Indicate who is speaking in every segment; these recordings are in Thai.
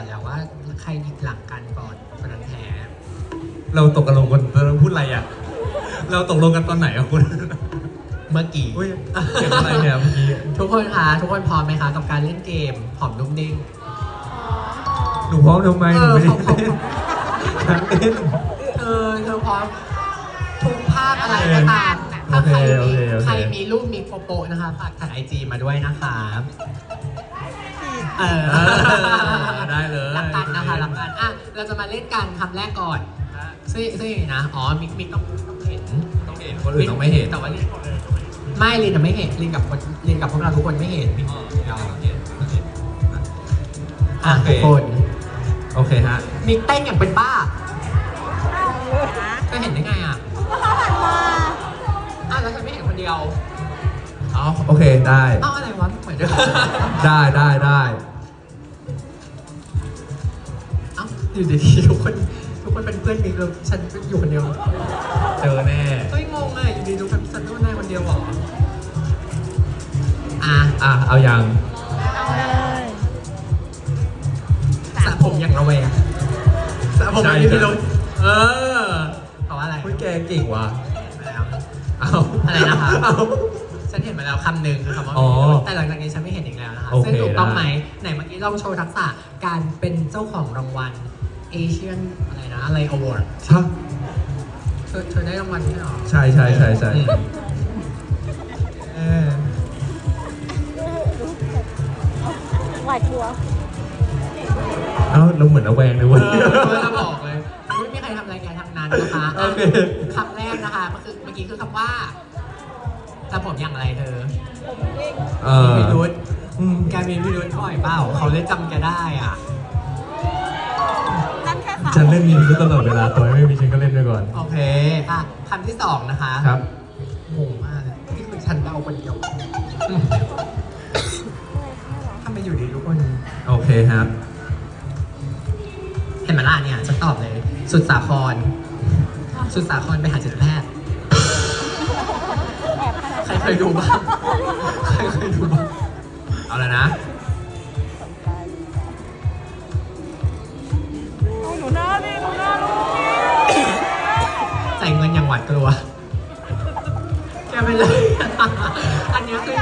Speaker 1: อนแล้วว่าใครหยิกหลังกันก่อนคนนั้นแพ้
Speaker 2: เราตกกันลงกันเราพูดอะไรอะ เราตกลงกันตอนไหนอะคุณ
Speaker 1: เมื่อกี้
Speaker 2: อุ้ยเสียงอะไรเนี่ยเมื่อกี้
Speaker 1: ทุกคนคะทุกคนพร้อมไหมคะกับการเล่นเกมหอมนุ่มนิ่ง
Speaker 2: หนูพร้อมทำไมหนูไม่ได้
Speaker 1: เออ
Speaker 2: เล่นฉันเล่น
Speaker 1: เธอเธอพร้อมทุกภาพอะไรก็ตามถ้าใคร
Speaker 2: โอ
Speaker 1: มี
Speaker 2: เคโอเค
Speaker 1: ใครมีรูปมีโปโปะนะคะฝากถ่ายไอจีมาด้วยนะคะ เออ
Speaker 2: เออได้เลย
Speaker 1: รักกันนะคะรักกันอะเราจะมาเล่นกันคำแรกก่อนซึ่งซึ่งอย่างนี้นะอ๋อมิกมิกต้องต้องเห็น
Speaker 2: ต้องเห็นคนอื่นต้องไม่เห็น
Speaker 1: แต่ว่าลินไม่ลินอะไม่เห็นลินกับคนลินกับพวกเราทุกคนไม่เห็นมิกยอมอะ
Speaker 2: โอเค
Speaker 1: ทุกคน
Speaker 2: โอเคฮะ
Speaker 1: มิกเต้นอย่างเป็นบ้าก็เห็นได้ไงอะอ้าวแล้วฉันไม่เห็นคนเดียว
Speaker 2: อ๋อโอเคได้
Speaker 1: เอ้าอะไร
Speaker 2: ได้ได้ได้
Speaker 1: เอ้าอยู่ดีๆทุกคนทุกคนเป็นเพื่อนมิกแล้วฉันอยู่คนเดียว
Speaker 2: เจอแน่
Speaker 1: เฮ้ยงงอะอยู่ดีๆทุกคนฉันต้องได้คนเดียวเหรออะ
Speaker 2: อะเอายัง
Speaker 1: สระผมอย่างระแวงสระผมอย่างนี้พี่รุ้เออเพราะว่าอะไร
Speaker 2: คุณแกเก่งว่ะ
Speaker 1: แล้ว
Speaker 2: เอา
Speaker 1: อะไรนะคะ
Speaker 2: เอา
Speaker 1: ฉันเห็นมาแล้วคำหนึ่งคือคำว่า
Speaker 2: อ๋อ
Speaker 1: มีพิรุธแต่หลังจากนี้ฉันไม่เห็นอีกแล้วนะคะ
Speaker 2: โอเค
Speaker 1: ซึ่งถูกต้อง
Speaker 2: ได้
Speaker 1: ไหม ไหนเมื่อกี้ลองโชว์ทักษะการเป็นเจ้าของรางวัลเอเชียนอะไรนะ อะไรอวอร์ด
Speaker 2: ใช่
Speaker 1: เธอเธอได้รางวัลใช่ไหม
Speaker 2: ใช่ใช่ใช่ใช่
Speaker 1: อืม
Speaker 2: เออ
Speaker 3: หวาดกลัว
Speaker 2: เอ้าเราเหมือนระแวงเลยเว้ย
Speaker 1: เออจะบอกเลย ไม่มีใครทำอะไรแกทั้งนั้นนะคะอะ
Speaker 2: โอเค
Speaker 1: คำแรกนะคะเมื่อคือเมื่อกี้คือคำว่า แต่ผมอย่างไรเธอ
Speaker 2: เอ
Speaker 1: มี
Speaker 2: อ
Speaker 1: พิรุธ
Speaker 2: อืม
Speaker 1: แกมีพิรุธบ่อยเปล่า เขาเลยจำแกได้อะ
Speaker 3: นั่นแค่ขา
Speaker 2: ฉันเล่นมีพิรุธตลอดเวลาตัวไม่มีฉันก็เล่นด้วยก่อน
Speaker 1: โอเค อะคำที่สองนะคะ
Speaker 2: ครับ
Speaker 1: งงมากเลยนี่คือฉันเดาคนเดียวอืมทำไมอยู่ดีทุกคน
Speaker 2: โอเคครับ
Speaker 1: เห็นไหมล่ะเนี่ยฉันตอบเลย สุดสาคร สุดสาครไปหาจิตแพทย์ เคยดูบ้างใครเคยดูบ้าง
Speaker 2: เอาล้วนะ
Speaker 3: หนูหน้าดิหนูหน้าลูก
Speaker 1: จ่เงินอย่างหวาดกลัว แกเป็นไรอันนี้คือ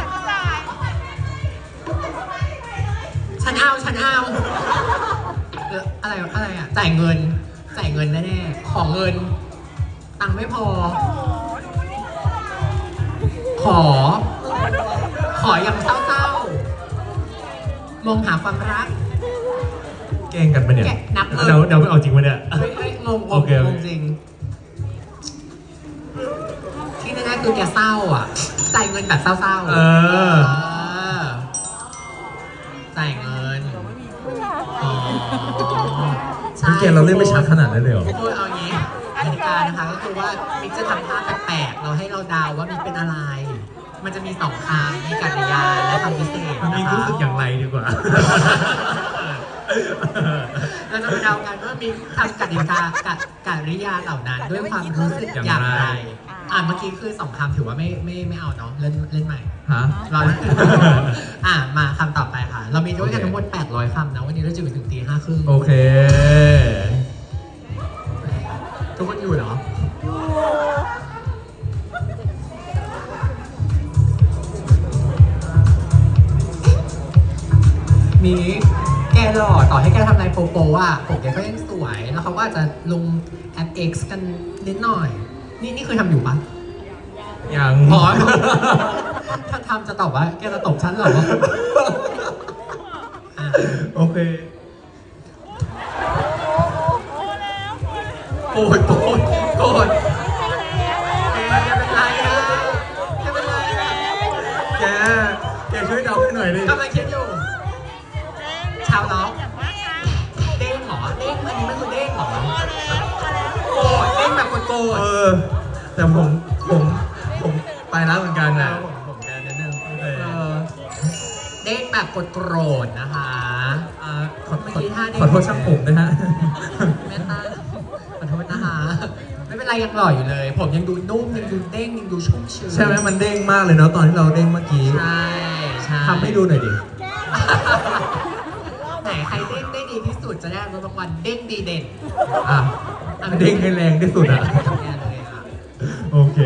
Speaker 1: ฉันเอาฉันเอาเอออะไรอะไรอะจ่ายเงินจ่ายเงินแน่ๆของเงิน ตังค์ไม่พอ ขอ ขออย่างเศร้าๆ มองหาความรัก
Speaker 2: แกล้งกันปะเนี่ย
Speaker 1: แกะนับเลย
Speaker 2: เดี๋ยวเดี๋ยวไม่เอาจริงปะเนี่ย
Speaker 1: เฮ้ยเฮ้ยงงง
Speaker 2: โองเคโอเค
Speaker 1: งงจริง ที่แน่ๆคือแกเศร้าอะ จ่ายเงินแบบเศร้าๆ
Speaker 2: เออ
Speaker 1: เออจ่ายเงินอ๋อใช่
Speaker 2: คุณแกเราเล่นไม่ชัดขนาดนั้นเลยเหรอ
Speaker 1: ทุกคนเอาอย่าง นี้กติกานะคะ ก็คือว่ามิกจะทำท่าแปลกๆเราให้เราเดาว่ามิกเป็นอะไร มันจะมีสองคำมีกริยาและคำพิเศษ
Speaker 2: มัน
Speaker 1: นะ
Speaker 2: มี
Speaker 1: คะ
Speaker 2: รู้สึกอย่างไรดีกว่า
Speaker 1: เราจะมาเดากันว่ามีทำกติกากะกริยาเหล่านั้น ด้วยความรู้สึกอย่าง
Speaker 2: อย่าง
Speaker 1: ไร
Speaker 2: ไร
Speaker 1: อ่าเมื่อกี้คือสองคำถือว่าไม่ไม่ไม่เอาเนาะเล่นเล่นใหม่
Speaker 2: ฮะ
Speaker 1: เราอ่ามาคำต่อไปค่ะ เรามีด้วยกันทั้งหมด800คำนะวันนี้เราจะอยู่ถึงตีห้าครึ่ง
Speaker 2: โอเค
Speaker 1: ทุกคนอยู่เหรอ มีแกหล่อต่อให้แกทำอะไรโปโปอะผมแกก็ยังสวย แล้วเขาก็อาจจะลงแอป X กันนิดหน่อย นี่นี่คือทำอยู่ปะ
Speaker 2: ยัง
Speaker 1: อ๋อถ้าทำจะตอบว่า แกจะตบฉันเหรออะ
Speaker 2: โอเค
Speaker 1: โก รธโกรธโกรธแกแกเป็นไรอะแกเป็นไรอะ
Speaker 2: แกแกช่วยเดาให้หน่อยดิ
Speaker 1: กำลังคิดอยู่ ชาวล็อกเด้งเหรอเด้งอันนี้มันคือเด้งเหรอโกรธเด้งแบบโกรธ
Speaker 2: เออ แต่ผมผมผมไปแล้วเหมือนกัน
Speaker 1: ๆ
Speaker 2: อะ
Speaker 1: ผมผมแกนิดนึง
Speaker 2: เออ
Speaker 1: เด้งแบบโกรธนะคะ
Speaker 2: ขอ
Speaker 1: เมื่อกี้ท่าเด้ง
Speaker 2: ขอโทษช่างผมนะฮะ
Speaker 1: ไม่เป็นไรยังหล่ออยู่เลย ผมยังดูนุ่มยังดูเด้งยังดูชุ่มชื้น
Speaker 2: ใช่ไหมมันเด้งมากเลยเนาะตอนที่เราเด้งเมื่อกี้
Speaker 1: ใช่ใช่
Speaker 2: ทำให้ดูหน่อยดิ
Speaker 1: ไหนใครเด้งได้ดีที่สุดจะได้รับรางวัลเด้งดีเด่น
Speaker 2: อะเด้งให้แรงที่สุดอะ
Speaker 1: แน่เลยอะ
Speaker 2: โอเค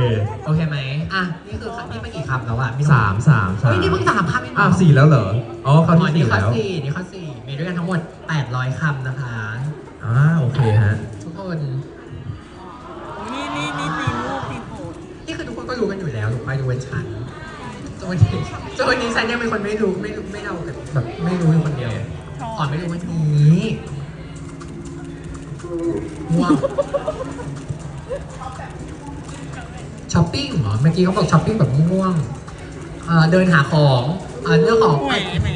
Speaker 1: โอเคไหมอะนี่คือคำนี่เมื่อกี่คำแล้วอะ
Speaker 2: สามสามสา
Speaker 1: เฮ้ย
Speaker 2: ม
Speaker 1: นี่เพิ่งสามคำเองเหร
Speaker 2: อ้าวสี่แล้วเหรออ๋อ
Speaker 1: อ๋
Speaker 2: เขา
Speaker 1: อ
Speaker 2: ที่
Speaker 1: นี่
Speaker 2: สี่
Speaker 1: ข้อ
Speaker 2: แล้ว
Speaker 1: สี่นี่ข้อสี่มีด้วยกันทั้งหมด800คำนะคะ
Speaker 2: อ่าโอเคฮะ
Speaker 1: ทุกคน
Speaker 3: นี่นี่นี่ตีมูกตีโผด
Speaker 1: นี่คือทุกคนก็รู้กัน อยู่แล้วถูกไหมดูเป็นฉันจนวันนี้จนวันนี้ฉันยังเป็นคนไม่รู้ไม่รู้ไม่เอาแบบไม่รู้อยู่คนเดียวขอไม่รู้วันนี้ง่วงช้อปปิ้งเหรอ เมื่อกี้เขาบอกช้อปปิ้งแบบง่วงๆเอ่อเดินหาของเอ่อเรื่องของ
Speaker 3: แหมแหมแหม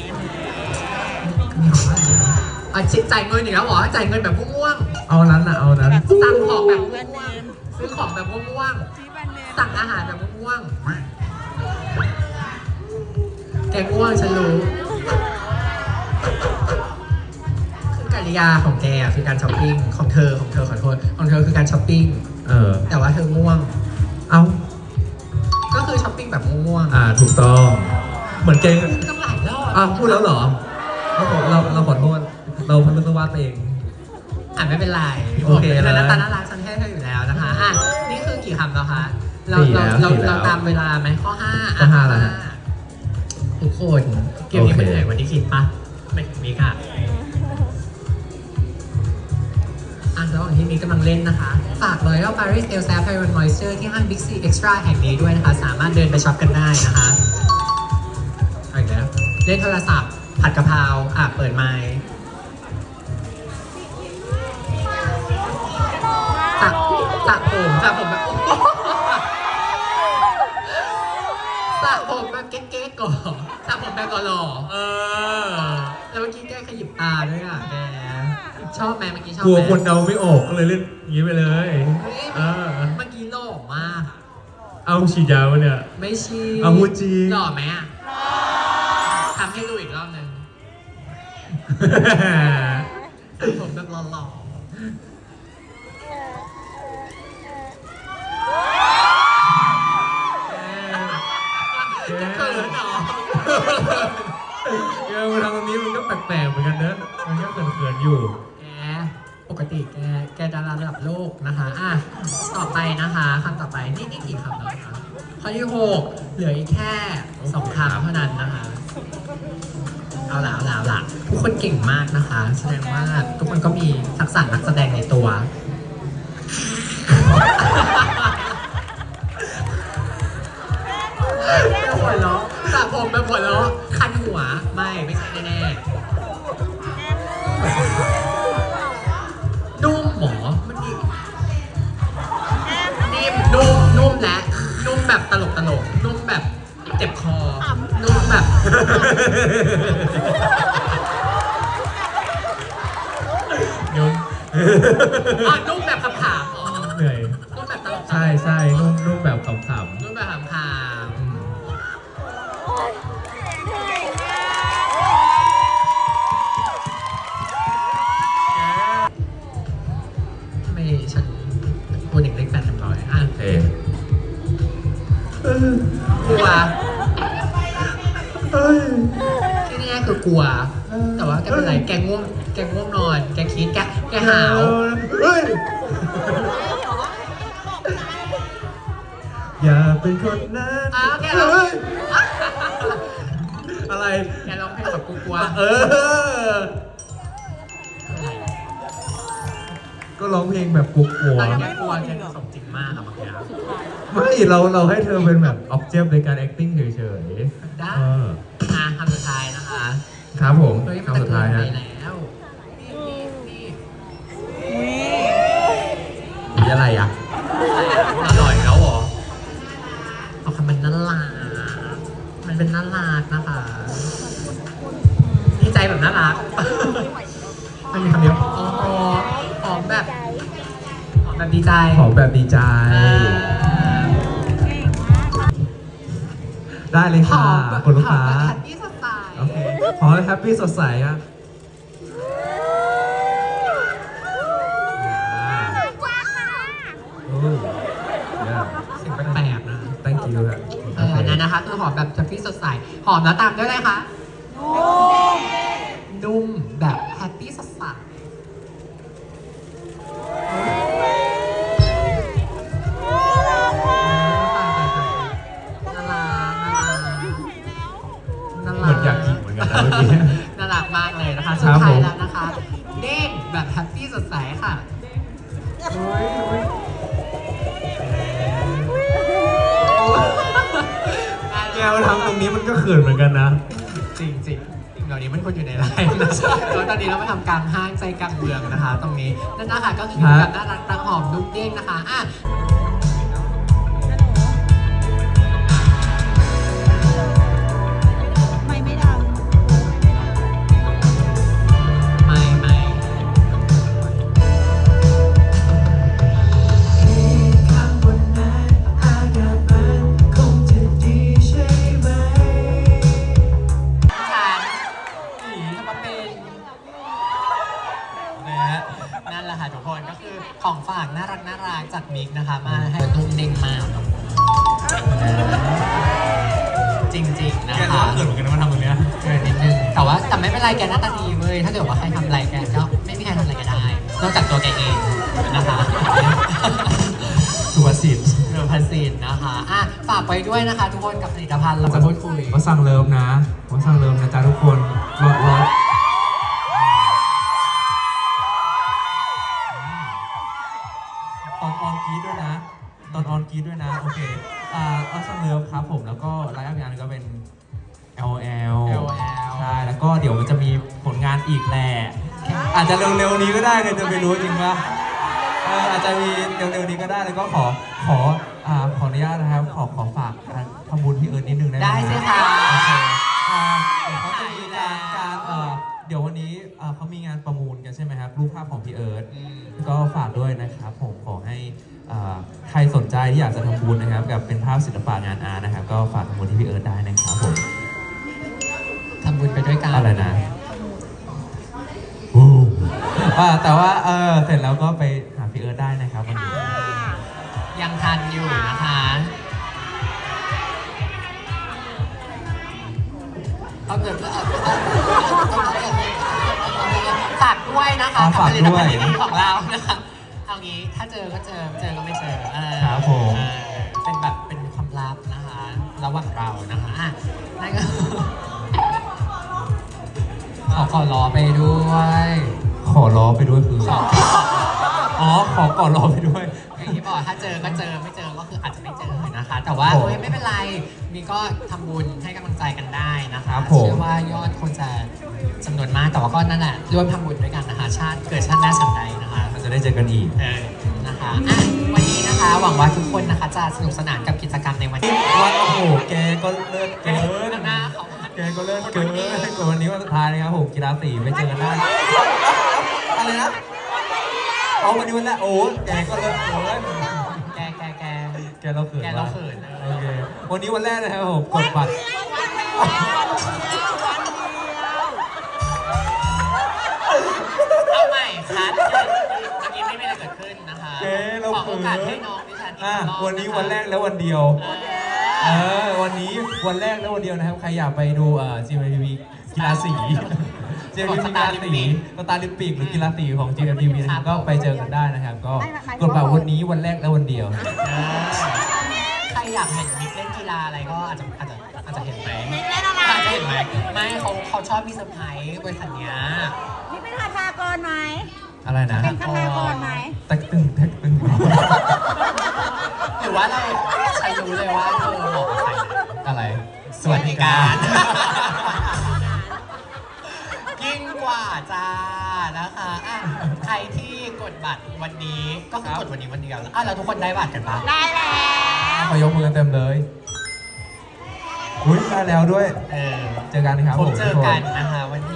Speaker 1: มีของอะไรนะอะจิจ่ายเงินอีกแล้วเหรอจ่ายเงินแบบง่วง
Speaker 2: เอานั้นนะเอานั้น
Speaker 1: ๆสั่งของแบบ
Speaker 3: แบรนด์
Speaker 1: ง่
Speaker 3: เน
Speaker 1: วง
Speaker 3: ม
Speaker 1: ๆซื้อของแบบง่วงๆ สั่งอาหารแบบง่วงๆแกง่วงฉันรู้ คือกริยาของแกอะคือการช้อปปิ้งของเธอของเธอขอโทษของเธอคือการช้อปปิ้ง
Speaker 2: เออ
Speaker 1: แต่ว่าเธอง่วง
Speaker 2: เอา
Speaker 1: ก็คือช้อปปิ้งแบบง่วง
Speaker 2: อ่า ถูกต้อง เหมือนเกง
Speaker 1: ๆต้องหลายรอบ
Speaker 2: อ้าวพูดแล้วเหรอเราขอเราเราขอโทษ เราพันธุ์วาดเอง
Speaker 1: อะไม่เป็นไร
Speaker 2: โอเค
Speaker 1: เธอหน้า
Speaker 2: นะ
Speaker 1: ตาน่ารักฉันให้เธออยู่แล้วนะคะอะนี่คือกี่คำแล้วคะ เรา
Speaker 2: สี่
Speaker 1: เรา
Speaker 2: แล้ว
Speaker 1: เรา
Speaker 2: สี่แล้ว
Speaker 1: เราตามเวลาไหมข้อห้า
Speaker 2: ข้อห้าแล้วฮะ
Speaker 1: ทุกคนเกมนี้มัน
Speaker 2: โอเค
Speaker 1: เหนื่อยกว่าที่คิดปะไม่มีค่ะอะระหว่างที่มีกำลังเล่นนะคะ ฝาก Royal Paris e l s a p i r o n Moisture ที่ห้าง Big C Extra แห่งนี้ด้วยนะคะ สามารถเดินไปช็อปกันได้นะคะเอาอีกแล้วเล่นโทรศัพท์ ผัดกะเพราอะเปิดไมค์สระสระผมสระผมแบบ ผมแบบเก๊กๆก่อนสระผมแบบหล่อๆเออ แล้วเมื่อกี้แกขยิบตาด้วยอะแก ชอบไหมเมื่อกี้ชอบ
Speaker 2: กลัว
Speaker 1: ไหม
Speaker 2: คนเดาไม่ออกก็เลยเล่นอย่างนี้ไปเลย
Speaker 1: เฮ้ย
Speaker 2: เออ
Speaker 1: เมื่อกี้หล่อมากอะ
Speaker 2: เอาฉีดยาวะเนี่ย
Speaker 1: ไม่ชี้
Speaker 2: เอาพูดจริง
Speaker 1: หล่อไหมอะทำให้ดูอีกรอบหนึ่งสระผมแบบหล่อๆ
Speaker 2: แปลกเหมือนกันเนอะมันก็เขินๆอยู่
Speaker 1: แกปกติแกแกดาราระดับโลกนะคะอะต่อไปนะคะคำต่อไปนี่นี่กี่คำแล้วคะข้อที่หกเหลืออีกแค่สองคำเท่านั้นนะคะ เอาละเอาละเอาละทุกคนเก่งมากนะคะ แสดงว่าทุกคนก็มีทักษะนักแสดงในตัว จ็บคอนุ่มแบบ
Speaker 2: ยุ่ง
Speaker 1: อะนุ่มแบบคำถามอ๋อ
Speaker 2: เหนื่อย
Speaker 1: นุ่มแบบตลกๆ
Speaker 2: ใช่ใช่นุ่มนุ่มแบบขำ
Speaker 1: นุ่มแบบคำถาม
Speaker 2: ๆอืม
Speaker 1: ทำไมฉันโปรเด็กเล็กแปดทำร้อยอะ
Speaker 2: โอเค
Speaker 1: กลัว
Speaker 2: เอ้ย
Speaker 1: ที่นี่คือกลัว แต่ว่าแกเป็นไร แกง่วง แกง่วงนอน แกคิดแกแกหาว
Speaker 2: เฮ้ย อย่าเป็นคนนั้น
Speaker 1: อ้าวแกร้อง
Speaker 2: เฮ้ยอะไร
Speaker 1: แกร้องเพลงแบบกูกลัว
Speaker 2: เออ ก็ร้องเพลงแบบกลัว
Speaker 1: ตอน
Speaker 2: ๆ
Speaker 1: นี้แกกลัวแกสมจริงมากอะบางอย่าง
Speaker 2: ไม่เราเราให้เธอเป็นแบบออบเจกต์ในการ acting เฉยๆ
Speaker 1: ได้
Speaker 2: เออ
Speaker 1: อะคำสุดท้ายนะคะ
Speaker 2: ครับผม
Speaker 1: เฮ้ยมัน
Speaker 2: คำสุดท้าย
Speaker 1: ไป
Speaker 2: ฮะ
Speaker 1: แล้วนี่นี่นี่
Speaker 2: มีอะไรอะ
Speaker 1: อร่อยแล้วเหรอเอาคำมันน่ารักมันเป็นน่ารักนะคะดีใจแบบน่ารักมันมีคำเดียวอ๋อหอ มแบบหอมแบบดีใจ
Speaker 2: ขอแบบดีใจ
Speaker 1: เออ
Speaker 2: ได้เลย
Speaker 1: ห
Speaker 2: ค่ะ
Speaker 1: อมแบบ
Speaker 2: คุณลูกค้า
Speaker 1: หอมแบบแฮปปี้สไตล์
Speaker 2: โอเคขอให้แฮปปี้สดใสอะโอ้ย
Speaker 1: เสียงแปลกๆนะ
Speaker 2: thank you ครับ
Speaker 1: เอออันนั้นนะคะ คือหอมแบบแฮปปี้สดใส หอมแล้วตามด้วยอะไรคะ
Speaker 2: ขินเหมือนกันนะ
Speaker 1: จริงจริงๆเดี๋ยวนี้มันคนอยู่ในไลน์นะแล้วตอนนี้เรามาทำกลางห้างใจกลางเมืองนะคะ ตรงนี้นั่นนะคะก็คืออยู่กับน่ารักตังหอมดุ๊กเด้งนะคะอะ ของฝากน่ารักน่ารักจากมิกนะคะ มาให้นุ่มเด้งมากจริงๆนะ
Speaker 2: แก
Speaker 1: คะ
Speaker 2: ก็เขินเหมือนกันนะมาทำตรงเนี้ย
Speaker 1: เกินนิดนึงแต่ว่าแต่ไม่เป็นไรแกหน้าตาดีเว้ยถ้าเกิดว่าใครทำอะไรแกก็ไม่มีใครทำอะไรแกได้นอกจากตัวแกเองนะคะ
Speaker 2: สุภาษิต
Speaker 1: เรือพันศิลป์นะคะอะฝากไว้ด้วยนะคะ ทุกคนกับผลิตภัณฑ์เราจะพูดคุย
Speaker 2: ว่าสั่งเลิมนะว่าสั่งเลิมนะจ๊ะทุกคนรอรอต อนออนกรีดด้วยนะ ตอนออนกรีดด้วยนะ โอเคอ่าว่าสั่งเลิมครับผมแล้วก็ไลฟ์อัพงานก็เป็น LL
Speaker 1: LL
Speaker 2: ใช่แล้วก็เดี๋ยวมันจะมีผลงานอีกแหละอาจจะเร็วๆนี้ก็ได้เลยจะไม่รู้จริงปะเอออาจจะมีเร็วๆนี้ก็ได้แล้วก็ขอขออ่าขออนุญาตนะครับขอขอฝากทำบุญพี่เอิร์ธนิดนึงได้ไหม
Speaker 1: ได้สิคะ
Speaker 2: โอเคอ่าเดี๋ยวเขาจะมีการการเอ่อ เดี๋ยววันนี้เอ่อเขามีงานประมูลกันใช่ไหมครับรูปภาพของพี่เอิร์ธ
Speaker 1: อืม
Speaker 2: ก็ฝากด้วยนะครับ ผมขอให้อ่าใครสนใจที่อยากจะทำบุญนะครับ กับเป็นภาพศิลปะงานอาร์ตนะครับ ก็ฝากทำบุญที่พี่เอิร์ธได้นะครับผม
Speaker 1: ทำบุญไปด้วยกัน
Speaker 2: อะไรนะอู้อ่าแต่ว่าเออเสร็จแล้วก็ไปหาพี่เอิร์ธได้นะครับวันนี้
Speaker 1: ยังทันอยู่นะคะ เอาเกิดฝาก ด้วยนะคะกับผลิตภัณฑ์ดีๆของเรานะคะเอางี้ถ้าเจอก็เจอไม่เจอก็ไม่เจอเออ
Speaker 2: ครับผม
Speaker 1: เออเป็นแบบเป็นความลับนะคะระหว่างเรานะคะอะนั่นก็ ขอขอรอไปด้วย
Speaker 2: ขอล้อไปด้วยคือ
Speaker 1: ขอ
Speaker 2: อ๋อ ขอก่อนล้อไปด้วย
Speaker 1: อย่างที่บอกถ้าเจอก็เจอไม่เจอก็คืออาจจะไม่เจอนะคะ แต่ว่า
Speaker 2: ผม
Speaker 1: เฮ้ยไม่เป็นไรมีก็ทำบุญให้กำลังใจกันได้นะคะ
Speaker 2: ครับผม
Speaker 1: เชื่อว่ายอดคนจะจำนวน มากแต่ว่าก็นั่นแหละร่วมทำบุญด้วยกันนะคะชาติเกิดชาติหน้าสันใดนะคะ
Speaker 2: เราจะได้เจอกันอีก
Speaker 1: เออนะคะอะวันนี้นะคะหวังว่าทุกคนนะคะจะสนุกสนานกับกิจกรรมในวันนี้
Speaker 2: วันโอ้โห แกก็เลิศเกิน
Speaker 1: หน้าเขา
Speaker 2: แกก็เลิศเกินกว่าวันนี้วันสุดท้ายนะครับผมกีฬาสีไปเจอกันได้อะไรนะเอาวันนี้วันแรกโอ้แกก็เลิศเกิน
Speaker 1: แกแกแก
Speaker 2: แกเราเขิน
Speaker 1: แกเราเขิน
Speaker 2: โอเค วันนี้วันแรกนะครับผมกดบัตร
Speaker 1: เอา อเขิโอนกาสให้น้องดิฉันอีก
Speaker 2: อะ
Speaker 1: รอบ
Speaker 2: วันนี้ะ
Speaker 1: คะ
Speaker 2: วันแรกแล้ววันเดียว
Speaker 1: เอ
Speaker 2: เอ
Speaker 1: อ
Speaker 2: อวันนี้วันแรกแล้ววันเดียวนะครับ ใครอยากไปดูเอ่อ GMTV กีฬาสี GMTV กีฬาสีสตาร์ลิมปิกหรือกีฬาสีของ GMTV นะครับก็ไปเจอกันได้นะครับ ก็กดบัตรวันนี้วันแรกและวันเดียว
Speaker 1: เออใครอยากเห็นมิกเล่นกีฬาอะไรก็อาจจะอาจจะอาจจะเห็นไหม
Speaker 3: มิกเล่นอะไร
Speaker 1: อาจจะเห็นไหมไม่เขาเขาชอบมีเซอร์ไพรส์บริษัทเนี้ย
Speaker 3: นี่เป็นทาทากรไหม
Speaker 2: อะไรนะ
Speaker 3: เป็นคาทากรไหม
Speaker 2: ตักตึงตักตึง
Speaker 1: หรือว่าเราฉันรู้เลยว่าเธอบอกใครนะ
Speaker 2: อะไร
Speaker 1: สวัสดิการ ยิ่งกว่าจ้านะคะอะใครที่กดบัตรวันนี้ก็คือกดวันนี้วันเดียวแล้วอะแล้วทุกคนได้บัตรกันปะ
Speaker 3: ได้แล้ว
Speaker 2: ขอยกมือเต็มเลยอุ้ยได้แล้วด้วย
Speaker 1: เออ
Speaker 2: เจอกันครับ
Speaker 1: พ
Speaker 2: ผ
Speaker 1: บ
Speaker 2: ม
Speaker 1: เจอกันนะคะวันที่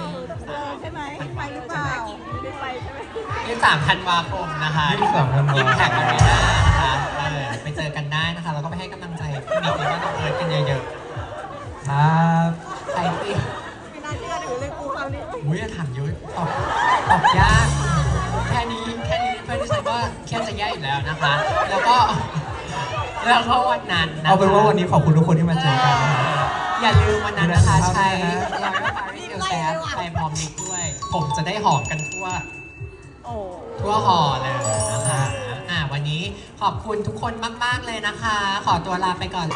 Speaker 1: 23ธันวาคมนะคะ
Speaker 2: 23ธันวาคม
Speaker 1: อิมแพคมารีนานะคะเออไปเจอกันได้นะคะแล้วก็ไปให้กำลังใจพี่มิกแล้น้องเอิร์ธกันเยอะๆ
Speaker 2: ครับ
Speaker 1: ใครติด
Speaker 3: ไม่น่าเชื่อเลยเลยกูคราวนี้
Speaker 1: อุ้ยถามเยอะตอบตบยาก แค่นี้แค่นี้เพื่อนที่ฉันก็เครียจะแย่อีกแล้วนะคะ แล้วก็แล้วก็วันนั้นนะ
Speaker 2: เอาเป็นว่าวันนี้ขอบคุณทุกคนที่มาเจอกัน
Speaker 1: อย่าลืมวันนั้นนะคะ ใช้
Speaker 2: ย
Speaker 1: ฟ้าริเกลแไปพร้อมนิกด้วย ผมจะได้หอมกันทั่ว
Speaker 3: โอ้
Speaker 1: ทั่วหอเลยนะคะอ่าวันนี้ขอบคุณทุกคนมาก ๆ เลยนะคะ ขอตัวลาไปก่อน